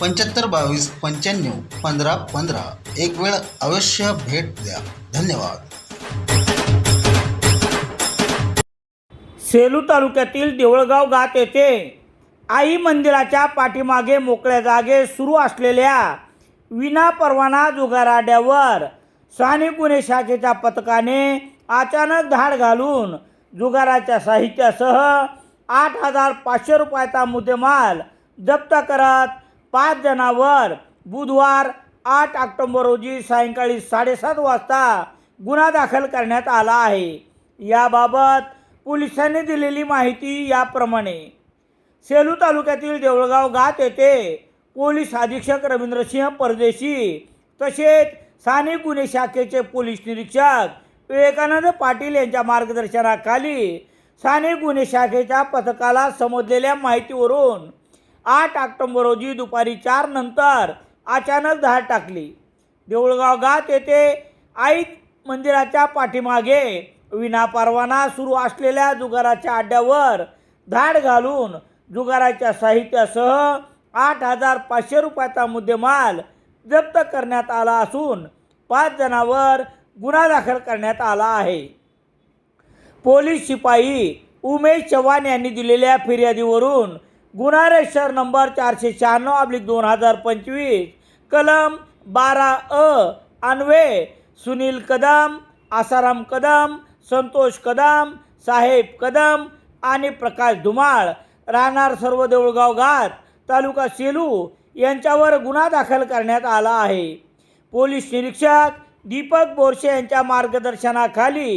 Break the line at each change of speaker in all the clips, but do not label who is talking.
पंच्याहत्तर बावीस पंच्याण्णव पंधरा पंधरा. एक वेळ अवश्य भेट द्या. धन्यवाद.
सेलू तालुक्यातील देवळगाव गात येथे आई मंदिराच्या पाठीमागे मोकळ्या जागे सुरू असलेल्या विना परवाना जुगाराड्यावर स्थानिक गुन्हे शाखेच्या पथकाने अचानक धाड घालून जुगाराच्या साहित्यासह आठ हजार पाचशे रुपयाचा मुद्देमाल जप्त करत पाच जणांवर बुधवार आठ ऑक्टोंबर रोजी सायंकाळी साडेसात वाजता गुन्हा दाखल करण्यात आला आहे. याबाबत पोलिसांनी दिलेली माहिती याप्रमाणे. सेलू तालुक्यातील देवळगाव गात येथे पोलीस अधीक्षक रवींद्रसिंह परदेशी तसेच स्थानिक गुन्हे शाखेचे पोलीस निरीक्षक विवेकानंद पाटील यांच्या मार्गदर्शनाखाली स्थानिक गुन्हे शाखेच्या पथकाला समजलेल्या माहितीवरून आठ ऑक्टोंबर रोजी दुपारी चार नंतर अचानक धाड टाकली. देऊळगाव गात येथे आई मंदिराच्या पाठीमागे विनापरवाना सुरू असलेल्या जुगाराच्या अड्ड्यावर धाड घालून जुगाराच्या साहित्यासह आठ हजार पाचशे रुपयाचा मुद्देमाल जप्त करण्यात आला असून पाच जणांवर गुन्हा दाखल करण्यात आला आहे. पोलीस शिपाई उमेश चव्हाण यांनी दिलेल्या फिर्यादीवरून गुन्हा रजिस्टर नंबर चारशे शहाण्णव अब्लिक दोन हजार पंचवीस. कलम बारा अ अन्वे सुनील कदम आसाराम कदम संतोष कदम साहेब कदम आणि प्रकाश धुमाळ. राहणार सर्व देऊळगाव घाट तालुका सेलू यांच्यावर गुन्हा दाखल करण्यात आला आहे. पोलीस निरीक्षक दीपक बोरशे यांच्या मार्गदर्शनाखाली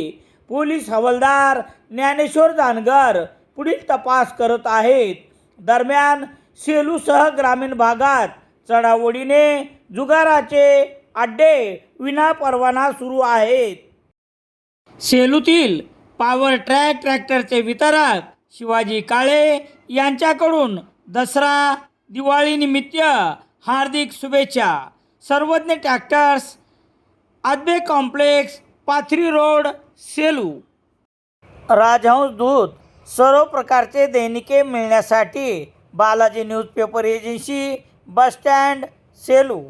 पोलीस हवालदार ज्ञानेश्वर जानगर पुढील तपास करत आहेत. दरम्यान सेलूसह ग्रामीण भागात चढाओढीने जुगाराचे अड्डे विनापरवाना सुरू आहेत. सेलूतील पॉवर ट्रॅक ट्रॅक्टरचे वितरक शिवाजी काळे यांच्याकडून दसरा दिवाळीनिमित्त हार्दिक शुभेच्छा. Sarvagya tractors Adbe complex Pathri road Selu. राजहंस दूत सर्व प्रकारचे दैनिके मिळण्यासाठी Balaji newspaper agency bus stand Selu.